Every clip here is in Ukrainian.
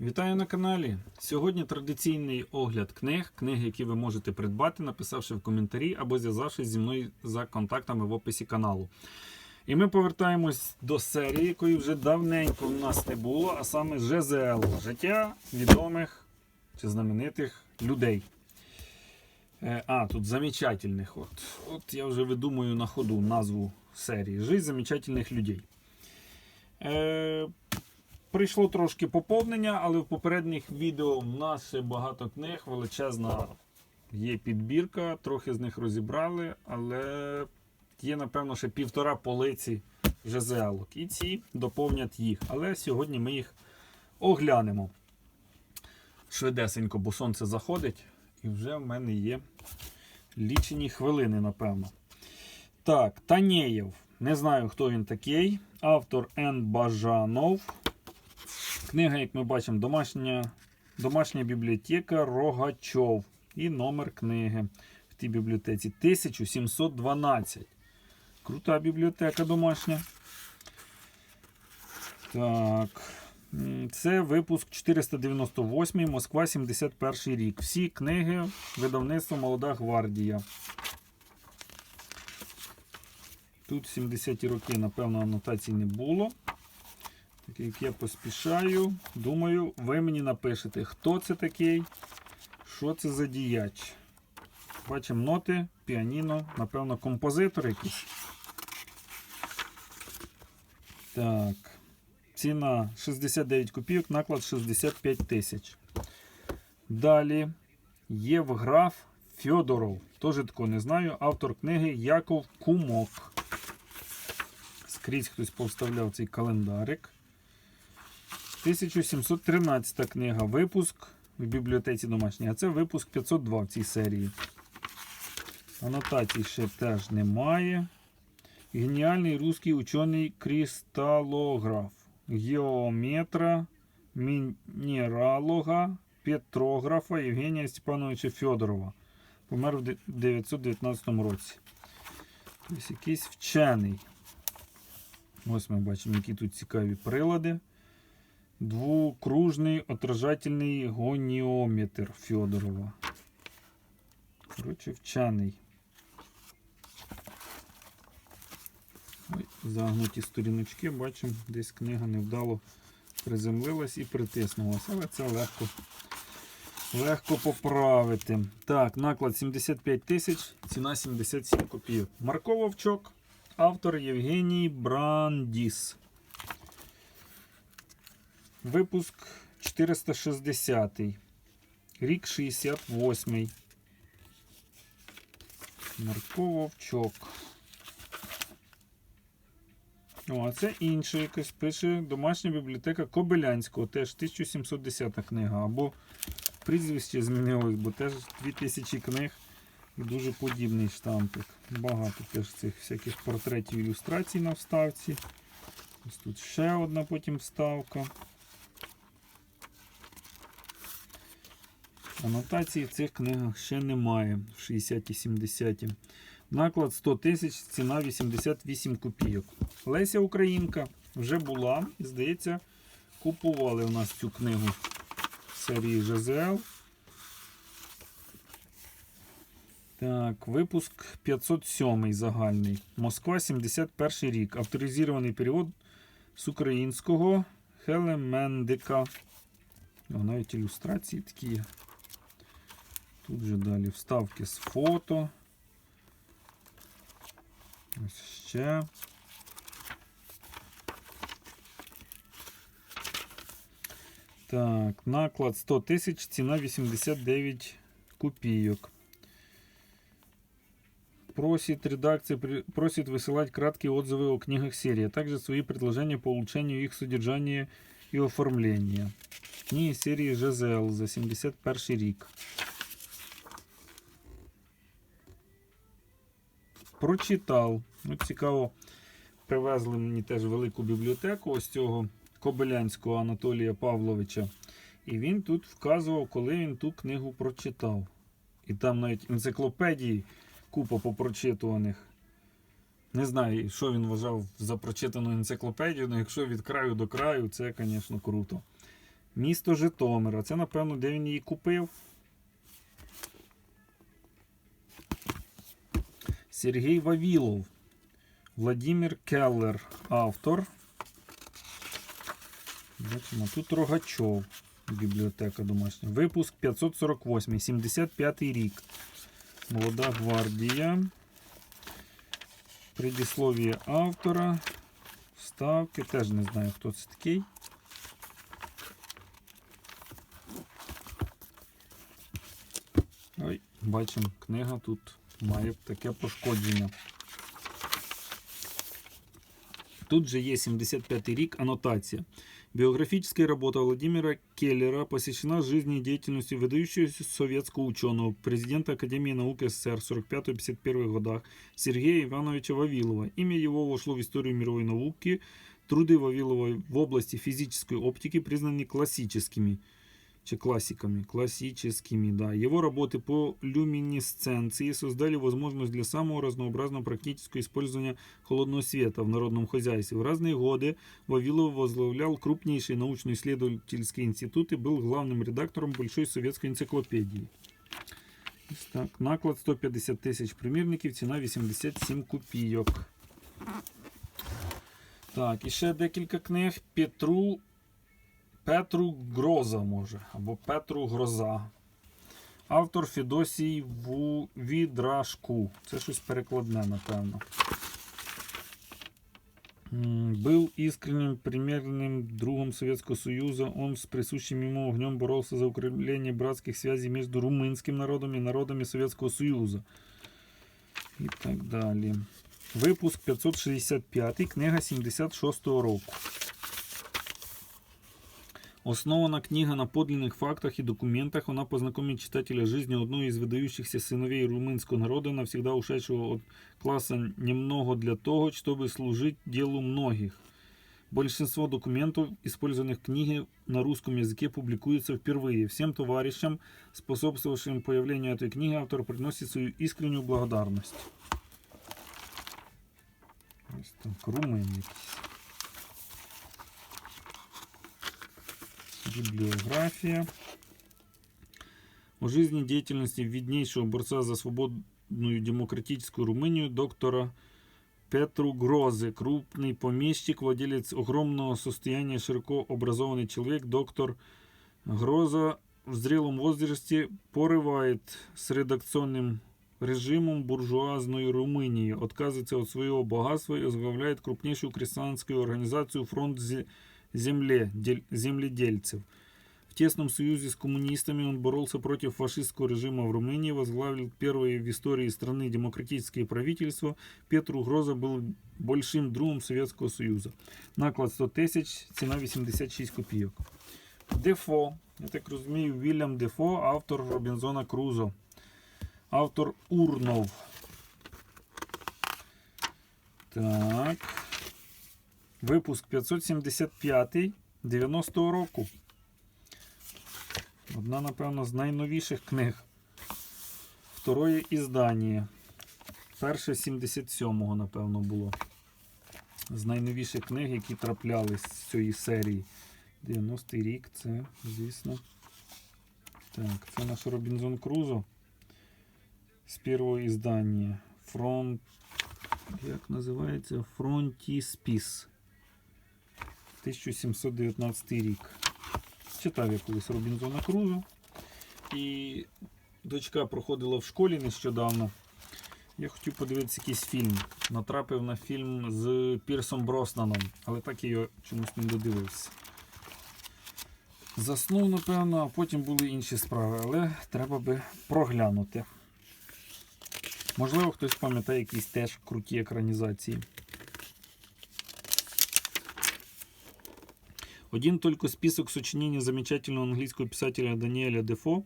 Вітаю на каналі. Сьогодні традиційний огляд книг, книги, які ви можете придбати, написавши в коментарі або зв'язавшись зі мною за контактами в описі каналу. І ми повертаємось до серії, якої вже давненько в нас не було, а саме ЖЗЛ життя відомих чи знаменитих людей. Е, А, тут замечательних. От, от я вже видумую на ходу назву серії Жизнь замечательних людей. Е, Прийшло трошки поповнення, але в попередніх відео в нас ще багато книг, величезна є підбірка, трохи з них розібрали, але є, напевно, ще півтора полиці ЖЗЛ. І ці доповнять їх. Але сьогодні ми їх оглянемо. Швидесенько, бо сонце заходить, і вже в мене є лічені хвилини, напевно. Так, Танєєв. Не знаю, хто він такий. Автор Н. Бажанов. Книга, як ми бачимо, домашня, домашня бібліотека Рогачов. І номер книги в тій бібліотеці 1712. Крута бібліотека домашня. Так. Це випуск 498, Москва, 71 рік. Всі книги видавництва Молода гвардія. Тут 70-ті роки, напевно, анотацій не було. Так як я поспішаю, думаю, ви мені напишете, хто це такий, що це за діяч. Бачимо ноти, піаніно, напевно, композитор якийсь. Так. Ціна 69 копійок, наклад 65 тисяч. Далі Євграф Фьодоров. Теж такого не знаю. Автор книги Яков Кумок. Скрізь хтось повставляв цей календарик. 1713 книга. Випуск в бібліотеці домашній. А це випуск 502 в цій серії. Анотацій ще теж немає. Геніальний русский учений кристалограф, геометра, мінералога, петрографа Євгенія Степановича Федорова. Помер в 919 році. Тобто якийсь вчений. Ось ми бачимо, які тут цікаві прилади. Двукружний отражательний гоніометр Федорова. Коротше, вчений. Ой, загнуті сторіночки, бачимо, десь книга невдало приземлилась і притиснулась, але це легко, легко поправити. Так, наклад 75 тисяч, ціна 77 копійок. Марко Вовчок, автор Євгеній Брандіс. Випуск 460. Рік 68. Марко Вовчок. О, а це інше якось пише домашня бібліотека Кобилянського, теж 1710 книга. Або прізвище змінилось, бо теж 2000 книг і дуже подібний штампик. Багато теж цих всяких портретів ілюстрацій на вставці. Ось тут ще одна потім вставка. Анотації в цих книгах ще немає в 60-70. Наклад 100 тисяч, ціна 88 копійок. Леся Українка вже була, і здається, купували у нас цю книгу серії ЖЗЛ. Так, випуск 507 загальний. Москва, 71 рік. Авторизований перевод з українського Хелемендика. Навіть ілюстрації такі. Тут же далі вставки з фото. Ось ще. Так, наклад 100 тисяч, ціна 89 копійок. Просит редакция при- просит высылать краткие отзывы о книгах серии, а также свои предложения по улучшению их содержания и оформления. Книги серії ЖЗЛ за 71 рік. Прочитав. Ну, цікаво, привезли мені теж велику бібліотеку ось цього Кобилянського Анатолія Павловича. І він тут вказував, коли він ту книгу прочитав. І там навіть енциклопедії купа попрочитуваних. Не знаю, що він вважав за прочитану енциклопедію, але якщо від краю до краю, це, звісно, круто. Місто Житомира. Це, напевно, де він її купив. Сергій Вавілов. Владимир Келлер, автор. Бачимо, тут Рогачов. Бібліотека домашня. Випуск 548, 75 рік. Молода гвардія. Предіслов'я автора. Вставки. Теж не знаю, хто це такий. Ой, бачимо, книга тут має таке пошкодження. Тут же є 75 рік, аннотация. Биографическая работа Владимира Келлера посвящена жизни и деятельности выдающегося советского ученого, президента Академии наук СССР в 45-51 годах Сергея Ивановича Вавилова. Имя его вошло в историю мировой науки. Труды Вавилова в области физической оптики признаны классическими. Чи классиками, классическими, да. Его работы по люминесценции создали возможность для самого разнообразного практического использования холодного света в народном хозяйстве. В разные годы Вавилов возглавлял крупнейшие научно-исследовательские институты, был главным редактором Большой советской энциклопедии. Ось Так, наклад 150 тисяч примірників, ціна 87 копійок. Так, і ще декілька книг. Петру Петру Гроза може, або Петру Гроза. Автор Федосій Ву- Відрашку. Це щось перекладне, напевно. М, Был искренним примерным другом Советского Союза. Он с присущим ему огнем боролся за укрепление братских связей между румынским народом и народами Советского Союза. І так далі. Випуск 565, книга 76 року. Основана книга на подлинных фактах и документах. Она познакомит читателя с жизнью одного из выдающихся сыновей румынского народа, навсегда ушедшего от класса немного для того, чтобы служить делу многих. Большинство документов, использованных в книге, на русском языке публикуются впервые. Всем товарищам, способствовавшим появлению этой книги, автор приносит свою искреннюю благодарность. Ось так, румын Библиография. О жизни и деятельности виднейшего борца за свободную демократическую Румынию доктора Петру Грозы, крупный помещик, владелец огромного состояния, широко образованный человек, доктор Гроза в зрелом возрасте порывает с редакционным режимом буржуазной Румынии, отказывается от своего богатства и возглавляет крупнейшую крестьянскую организацию «Фронт зе- земле, дель- земледельцев». В тесном союзе с коммунистами он боролся против фашистского режима в Румынии, возглавил первое в истории страны демократическое правительство. Петру Гроза был большим другом Советского Союза. Наклад 100 тисяч, ціна 86 копійок. Дефо, я так розумію, Вільям Дефо, автор Робінзона Крузо. Автор Урнов. Так. Випуск 575 90-го року. Одна, напевно, з найновіших книг. Второе іздання. Перше 77-го, напевно, було. З найновіших книг, які траплялись з цієї серії. 90-й рік, це, звісно. Так, це наш Робінзон Крузо. З першого іздання. Фронт. Як називається? Фронтіспіс. 1719 рік. Читав я колись Робінзона Крузо. І дочка проходила в школі нещодавно. Я хотів подивитися якийсь фільм. Натрапив на фільм з Пірсом Броснаном, але так я його чомусь не додивився. Заснув, напевно, а потім були інші справи, але треба би проглянути. Можливо, хтось пам'ятає якісь теж круті екранізації. Один только список сочинений замечательного английского писателя Даниэля Дефо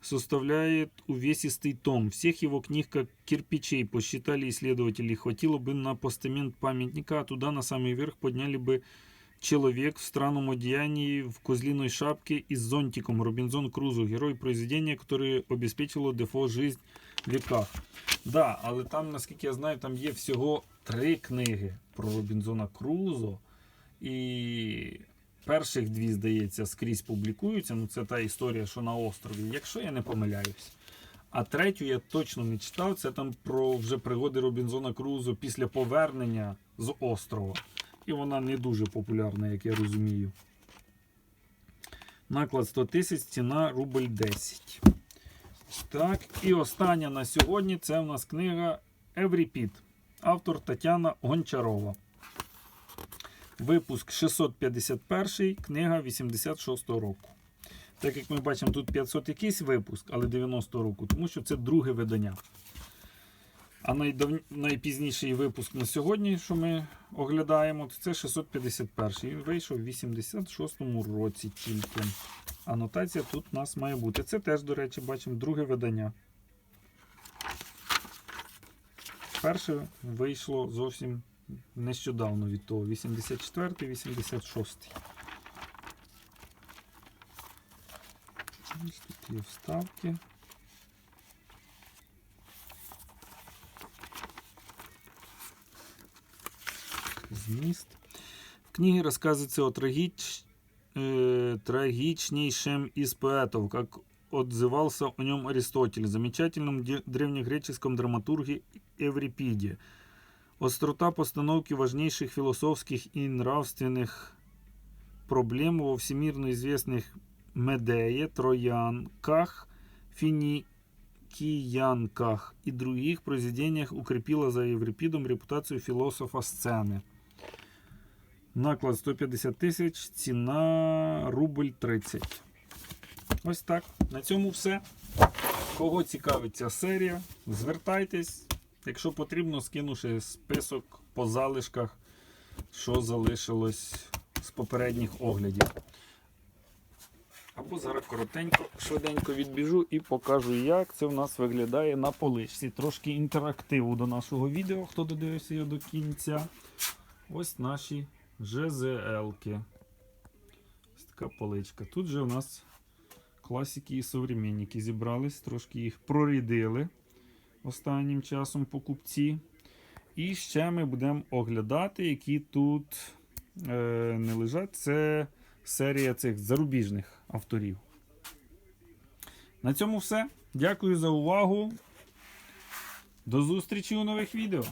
составляет увесистый том. Всех его книг как кирпичей посчитали исследователи. Хватило бы на постамент памятника, а туда на самый верх подняли бы человек в странном одеянии, в козлиной шапке и с зонтиком. Робинзон Крузо, герой произведения, которое обеспечило Дефо жизнь в веках. Да, але там, наскільки я знаю, там є всього три книги про Робінзона Крузо. І Перших дві, здається, скрізь публікуються. Ну, це та історія, що на острові, якщо я не помиляюсь. А третю я точно не читав. Це там про вже пригоди Робінзона Крузо після повернення з острова. І вона не дуже популярна, як я розумію. Наклад 100 тисяч, ціна рубль 10. Так, і остання на сьогодні це у нас книга Евріпід. Автор Тетяна Гончарова. Випуск 651, книга 86 року. Так як ми бачимо, тут 500 якийсь випуск, але 90 року, тому що це друге видання. А найдав... найпізніший випуск на сьогодні, що ми оглядаємо, то це 651. Він вийшов в 86-му році тільки. Анотація тут у нас має бути. Це теж, до речі, бачимо друге видання. Перше вийшло зовсім нещодавно від того. 84 86 Ось тут є вставки. Зміст. В книге рассказывается о трагич... э, трагичнейшем из поэтов, как отзывался о нем Аристотель, замечательном де- древнегреческом драматурге Еврипиде. Острота постановки важнейших философских и нравственных проблем во всемирно известных Медее, Троянках, Финикиянках и других произведениях укрепила за Еврипидом репутацию философа сцены. Наклад 150 тисяч, ціна рубль 30. Ось так. На цьому все. Кого цікавить ця серія, звертайтесь. Якщо потрібно, скину ще список по залишках, що залишилось з попередніх оглядів. Або зараз коротенько, швиденько відбіжу і покажу, як це в нас виглядає на поличці. Трошки інтерактиву до нашого відео, хто додивився його до кінця. Ось наші ЖЗЛки. Ось така поличка. Тут же у нас класики і современники зібрались, трошки їх прорідили останнім часом покупці. І ще ми будемо оглядати, які тут е, не лежать. Це серія цих зарубіжних авторів. На цьому все. Дякую за увагу. До зустрічі у нових відео.